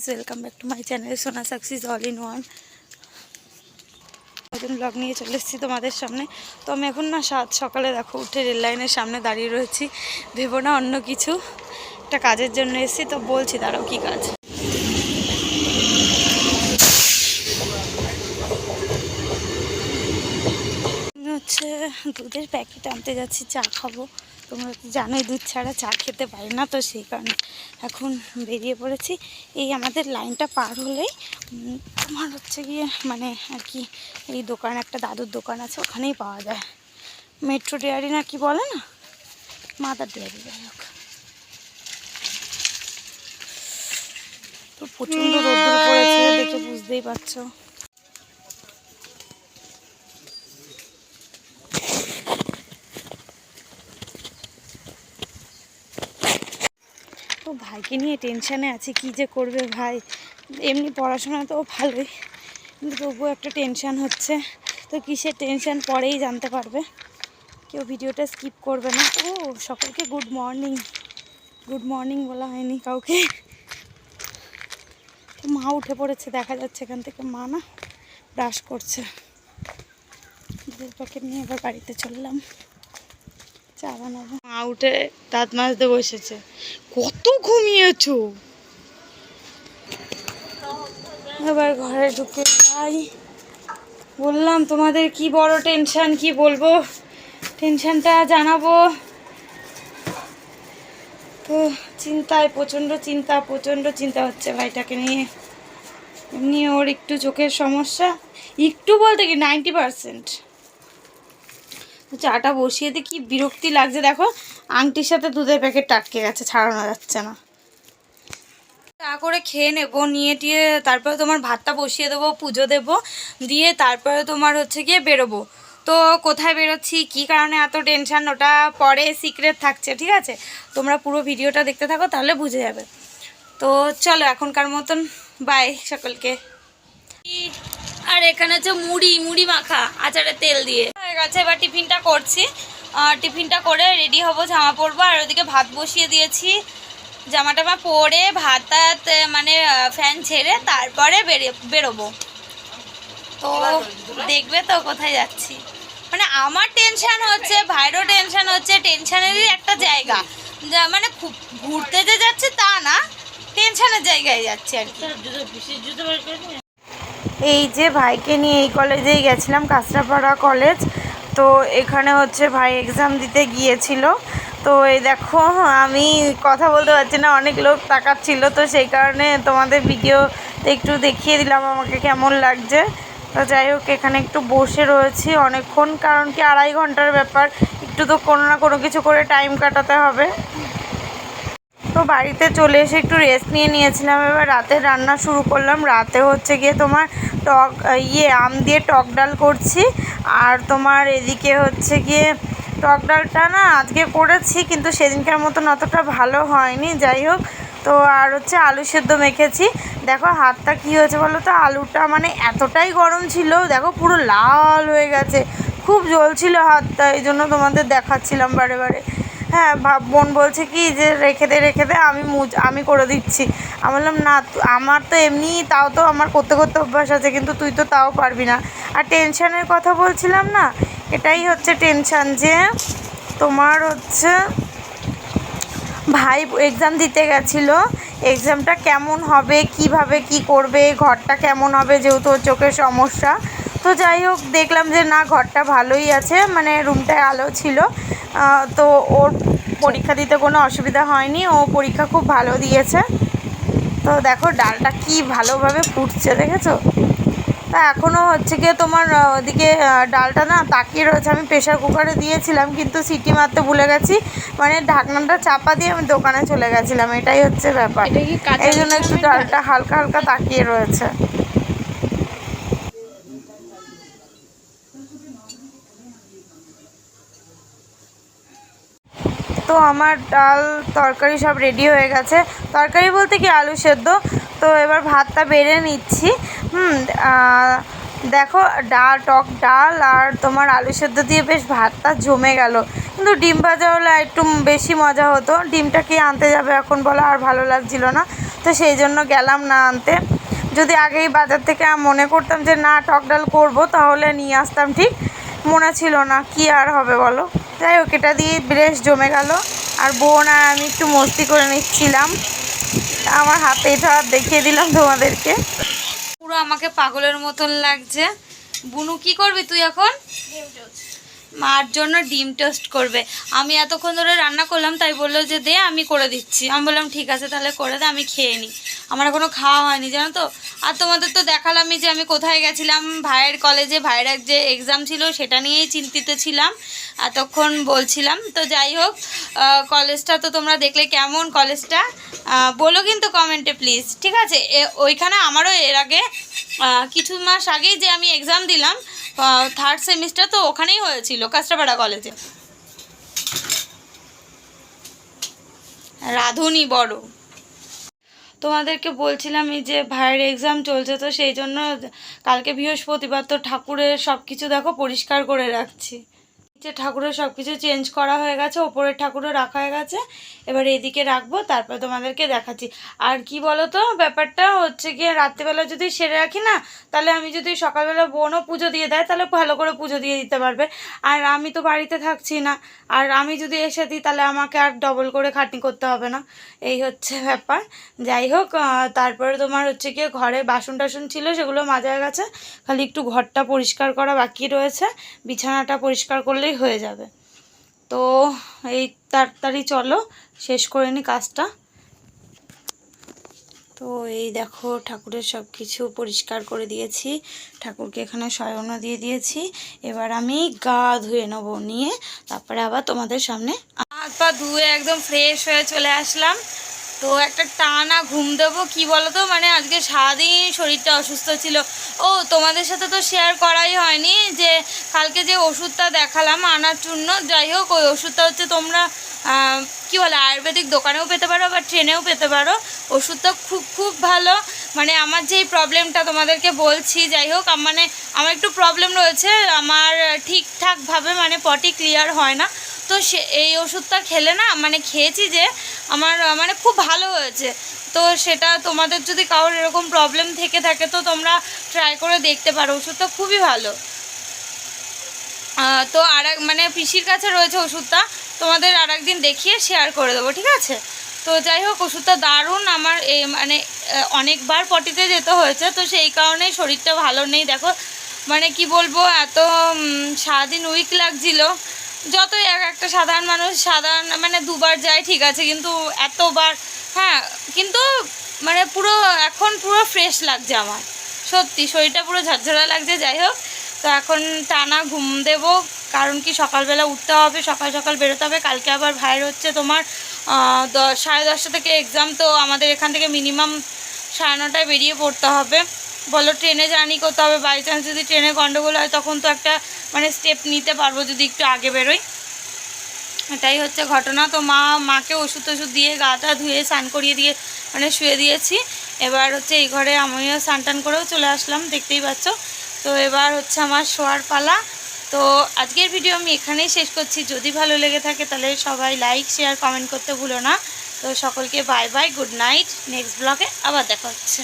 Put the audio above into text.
Guys welcome back to my channel Sona success all in one নতুন blog নিয়ে চলে এসেছি তোমাদের সামনে। তো আমি এখন না সাত সকালে দেখো উঠে রেল লাইনের সামনে দাঁড়িয়ে রয়েছি। ভেবো না অন্য কিছু। একটা কাজের জন্য এসেছি, তো বলছি দাঁড়াও কী কাজ। হচ্ছে দুধের প্যাকেট আনতে যাচ্ছি, চা খাব। তোমরা তো জানোই, দুধ ছাড়া চা খেতে পারি না তো সেই কারণে এখন বেরিয়ে পড়েছি। এই আমাদের লাইনটা পার হলেই তোমার হচ্ছে গিয়ে মানে আর কি, এই দোকান, একটা দাদুর দোকান আছে, ওখানেই পাওয়া যায়। মেট্রো ডেয়ারি না কি বলে না? মাদার ডেয়ারি যাই হোক। তো প্রচণ্ড রোদ্দুর পড়েছে, দেখে বুঝতেই পারছ তো ভাইকে নিয়ে টেনশানে আছে, কি যে করবে ভাই? এমনি পড়াশোনা তো ভালোই, কিন্তু তবুও একটা টেনশান হচ্ছে। তো কিসের টেনশান পরেই জানতে পারবে। কেউ ভিডিওটা স্কিপ করবে না। ও, সকলকে গুড মর্নিং গুড মর্নিং বলা হয়নি কাউকে। তো মা উঠে পড়েছে, দেখা যাচ্ছে এখান থেকে। মা না ব্রাশ করছে। দুধের প্যাকেট নিয়ে এবার বাড়িতে চললাম। চা বানাবো মা উঠে দাঁত মাজতে বসেছে। কত ঘুমিয়েছো? এবার ঘরে ঢুকে যাই। বললাম তোমাদের কি বড় টেনশন কি বলব? টেনশনটা জানাব। তো চিন্তায় প্রচণ্ড চিন্তা প্রচণ্ড চিন্তা হচ্ছে ভাইটাকে নিয়ে। এমনি ওর একটু চোখের সমস্যা। একটু বলতে কি নাইনটি পারসেন্ট চাটা বসিয়ে দিয়ে কি বিরক্তি লাগছে দেখো। আংটির সাথে দুধের প্যাকেট আটকে গেছে, ছাড়ানো যাচ্ছে না। চা করে খেয়ে নেব, নিয়ে টিয়ে তারপরে তোমার ভাতটা বসিয়ে দেবো, পুজো দেবো, দিয়ে তারপরে তোমার হচ্ছে গিয়ে বেরোবো। তো কোথায় বেরোচ্ছি, কী কারণে এত টেনশান ওটা পরে সিক্রেট থাকছে, ঠিক আছে? তোমরা পুরো ভিডিওটা দেখতে থাকো, তাহলে বুঝে যাবে। তো চলো এখনকার মতন বাই সকলকে। আর এখানে হচ্ছে মুড়ি মুড়ি মাখা, আচারের তেল দিয়ে। গেছে এবার টিফিনটা করছি। টিফিনটা করে রেডি হব জামা পরবো। আর ওদিকে ভাত বসিয়ে দিয়েছি। জামা টামা পরে ভাত টাত, মানে ফ্যান ছেড়ে তারপরে বেরোবো। তো দেখবে তো কোথায় যাচ্ছি। মানে আমার টেনশান হচ্ছে ভাইরও টেনশন হচ্ছে টেনশানেরই একটা জায়গা। যা মানে খুব ঘুরতে যে যাচ্ছে তা না টেনশানের জায়গায় যাচ্ছে আর এই যে ভাইকে নিয়ে এই কলেজেই গেছিলাম কাঁচরাপাড়া কলেজ তো এখানে হচ্ছে ভাই এক্সাম দিতে গিয়েছিল। তো এই দেখো, আমি কথা বলতে পারছি না, অনেক লোক তাকাচ্ছিল। তো সেই কারণে তোমাদের ভিডিও একটু দেখিয়ে দিলাম আমাকে কেমন লাগছে। তো যাই হোক, এখানে একটু বসে রয়েছি অনেকক্ষণ, কারণ কি আড়াই ঘণ্টার ব্যাপার। একটু তো কোনো না কোনো কিছু করে টাইম কাটাতে হবে। তো বাড়িতে চলে এসে একটু রেস্ট নিয়ে নিয়েছিলাম। এবার রাতে রান্না শুরু করলাম। রাতে হচ্ছে গিয়ে তোমার টক ইয়ে আম দিয়ে টক ডাল করছি। আর তোমার এদিকে হচ্ছে গিয়ে টক ডালটা না আজকে করেছি, কিন্তু সেদিনকার মতন অতটা ভালো হয়নি। যাই হোক, তো আর হচ্ছে আলু সেদ্ধ মেখেছি। দেখো হাতটা কী হয়েছে বলো তো? আলুটা মানে এতটাই গরম ছিল, দেখো পুরো লাল হয়ে গেছে। খুব জ্বলছিল হাতটা, এই জন্য তোমাদের দেখাচ্ছিলাম বারে বারে। হ্যাঁ ভাব বোন বলছে কি যে রেখে দে রেখে দে, আমি মুজ আমি করে দিচ্ছি। আমি বললাম, না আমার তো এমনি তাও তো আমার করতে করতে অভ্যাস আছে, কিন্তু তুই তো তাও পারবি না। আর টেনশানের কথা বলছিলাম না, এটাই হচ্ছে টেনশান যে তোমার হচ্ছে ভাই এক্সাম দিতে গেছিল। এক্সামটা কেমন হবে, কীভাবে কি করবে, ঘরটা কেমন হবে, যেহেতু চোখের সমস্যা। তো যাই হোক দেখলাম যে না ঘরটা ভালোই আছে মানে রুমটায় আলো ছিল। তো ওর পরীক্ষা দিতে কোনো অসুবিধা হয়নি ও পরীক্ষা খুব ভালো দিয়েছে। তো দেখো ডালটা কি ভালোভাবে ফুটছে দেখেছ? তা এখনও হচ্ছে গিয়ে তোমার ওদিকে ডালটা না তাকিয়ে রয়েছে। আমি প্রেশার কুকারে দিয়েছিলাম কিন্তু সিটি মারতে ভুলে গেছি। মানে ঢাকনাটা চাপা দিয়ে আমি দোকানে চলে গেছিলাম এটাই হচ্ছে ব্যাপার। এই জন্য একটু ডালটা হালকা হালকা তাকিয়ে রয়েছে। তো আমার ডাল, তরকারি সব রেডি হয়ে গেছে। তরকারি বলতে কি আলু সেদ্ধ? তো এবার ভাতটা বেড়ে নিচ্ছি। হুম দেখো ডাল টক ডাল আর তোমার আলু সেদ্ধ দিয়ে বেশ ভাতটা জমে গেল। কিন্তু ডিম ভাজা হলে একটু বেশি মজা হতো। ডিমটা কি আনতে যাবে এখন বলো, আর ভালো লাগছিল না। তো সেই জন্য গেলাম না আনতে। যদি আগেই বাজার থেকে মনে করতাম যে না, টক ডাল করব, তাহলে নিয়ে আসতাম ঠিক। মনে ছিল না, কি আর হবে বলো? যাই হোক এটা দিয়ে বেশ জমে গেল। আর বোন আর আমি একটু মস্তি করে নিচ্ছিলাম। আমার হাতে এটা দেখিয়ে দিলাম তোমাদেরকে। পুরো আমাকে পাগলের মতন লাগছে। বুনু কি করবি তুই এখন? মার জন্য ডিম টোস্ট করবে। আমি এতক্ষণ ধরে রান্না করলাম তাই বলল যে দে আমি করে দিচ্ছি। আমি বললাম ঠিক আছে তাহলে করে দে আমি খেয়ে নিই আমার এখনও খাওয়া হয়নি, জানো তো? আর তোমাদের তো দেখালামই যে আমি কোথায় গেছিলাম। ভাইয়ের কলেজে ভাইয়ের যে এক্সাম ছিল সেটা নিয়েই চিন্তিত ছিলাম। এতক্ষণ বলছিলাম, তো যাই হোক কলেজটা তো তোমরা দেখলে কেমন কলেজটা বলো কিন্তু কমেন্টে প্লিজ ঠিক আছে? ওইখানে আমারও এর আগে কিছু মাস আগেই যে আমি এক্সাম দিলাম থার্ড সেমিস্টার তো ওখানেই হয়েছিল কাস্টাপাড়া কলেজে রাধুনি বড়। তোমাদেরকে বলছিলাম এই যে ভাইয়ের এক্সাম চলছে, তো সেই জন্য কালকে বৃহস্পতিবার তো ঠাকুরের সব কিছু দেখো পরিষ্কার করে রাখছি। যে ঠাকুরের সব কিছু চেঞ্জ করা হয়ে গেছে, ওপরের ঠাকুরও রাখা হয়ে গেছে। এবার এদিকে রাখব, তারপর তোমাদেরকে দেখাচ্ছি। আর কি বলো তো ব্যাপারটা হচ্ছে গিয়ে রাত্রিবেলা যদি সেরে রাখি না, তাহলে আমি যদি সকালবেলা বোনও পুজো দিয়ে দেয়, তাহলে ভালো করে পুজো দিয়ে দিতে পারবে। আর আমি তো বাড়িতে থাকছি না, আর আমি যদি এসে দিই, তাহলে আমাকে আর ডবল করে খাটনি করতে হবে না। এই হচ্ছে ব্যাপার। যাই হোক তারপরে তোমার হচ্ছে গিয়ে ঘরে বাসন টাসন ছিল, সেগুলো মাজা গেছে। খালি একটু ঘরটা পরিষ্কার করা বাকি রয়েছে। বিছানাটা পরিষ্কার করলেই হয়ে যাবে। তো এই তাড়াতাড়ি চলো, শেষ করে নি কাজটা। তো এই দেখো, ঠাকুরের সব কিছু পরিষ্কার করে দিয়েছি। ঠাকুরকে এখানে শয়নও দিয়ে দিয়েছি। এবার আমি গা ধুয়ে নেব নিয়ে, তারপরে আবার তোমাদের সামনে। হাত পা ধুয়ে একদম ফ্রেশ হয়ে চলে আসলাম। তো একটা টানা ঘুম দেবো, কি বলো তো মানে আজকে সারাদিন শরীরটা অসুস্থ ছিল। ও, তোমাদের সাথে তো শেয়ার করাই হয়নি যে কালকে যে ওষুধটা দেখালাম আনার জন্য যাই হোক, ওই ওষুধটা হচ্ছে তোমরা কি বলে, আয়ুর্বেদিক দোকানেও পেতে পারো বা ট্রেনেও পেতে পারো। ওষুধটা খুব খুব ভালো। মানে আমার যেই প্রবলেমটা তোমাদেরকে বলছি, যাই হোক মানে আমার একটু প্রবলেম রয়েছে। আমার ঠিকঠাকভাবে মানে পটি ক্লিয়ার হয় না। তো সে, এই ওষুধটা খেলে না মানে খেয়েছি যে আমার মানে খুব ভালো হয়েছে। তো সেটা তোমাদের যদি কারোর এরকম প্রবলেম থেকে থাকে, তো তোমরা ট্রাই করে দেখতে পারো, ওষুধটা খুবই ভালো। তো আর মানে পিসির কাছে রয়েছে ওষুধটা, তোমাদের আর একদিন দেখিয়ে শেয়ার করে দেবো, ঠিক আছে? তো যাই হোক, ওষুধটা দারুণ আমার এই মানে অনেকবার পটিতে যেতে হয়েছে, তো সেই কারণে শরীরটা ভালো নেই। দেখো মানে কি বলব, এত সারাদিন উইক লাগছিল। যতই এক একটা সাধারণ মানুষ, সাধারণ মানে দুবার যায়, ঠিক আছে, কিন্তু এতবার হ্যাঁ কিন্তু মানে পুরো, এখন পুরো ফ্রেশ লাগছে আমার। সত্যি, শরীরটা পুরো ঝরঝরা লাগছে, যাই হোক। তো এখন টানা ঘুম দেব, কারণ কি সকালবেলা উঠতে হবে, সকাল সকাল বেরোতে হবে। কালকে আবার ভাইয়ের হচ্ছে তোমার সাড়ে দশটা থেকে এক্সাম তো আমাদের এখান থেকে মিনিমাম সাড়ে নটায় বেরিয়ে পড়তে হবে। বলো, ট্রেনে জার্নি করতে হবে বাই চান্স যদি ট্রেনে গন্ডগোল হয়, তখন তো একটা মানে স্টেপ নিতে পারব যদি একটু আগে বেরোই। এটাই হচ্ছে ঘটনা। তো মা, মাকে ওষুধ টষুধ দিয়ে গাটা ধুয়ে, স্নান করিয়ে দিয়ে মানে শুয়ে দিয়েছি। এবার হচ্ছে এই ঘরে আমিও স্নান টান করেও চলে আসলাম, দেখতেই পাচ্ছ। তো এবার হচ্ছে আমার শোয়ার পালা। তো আজকের ভিডিও আমি এখানেই শেষ করছি। যদি ভালো লেগে থাকে, তাহলে সবাই লাইক শেয়ার কমেন্ট করতে ভুলো না। তো সকলকে bye bye good night next ব্লগে আবার দেখা হচ্ছে।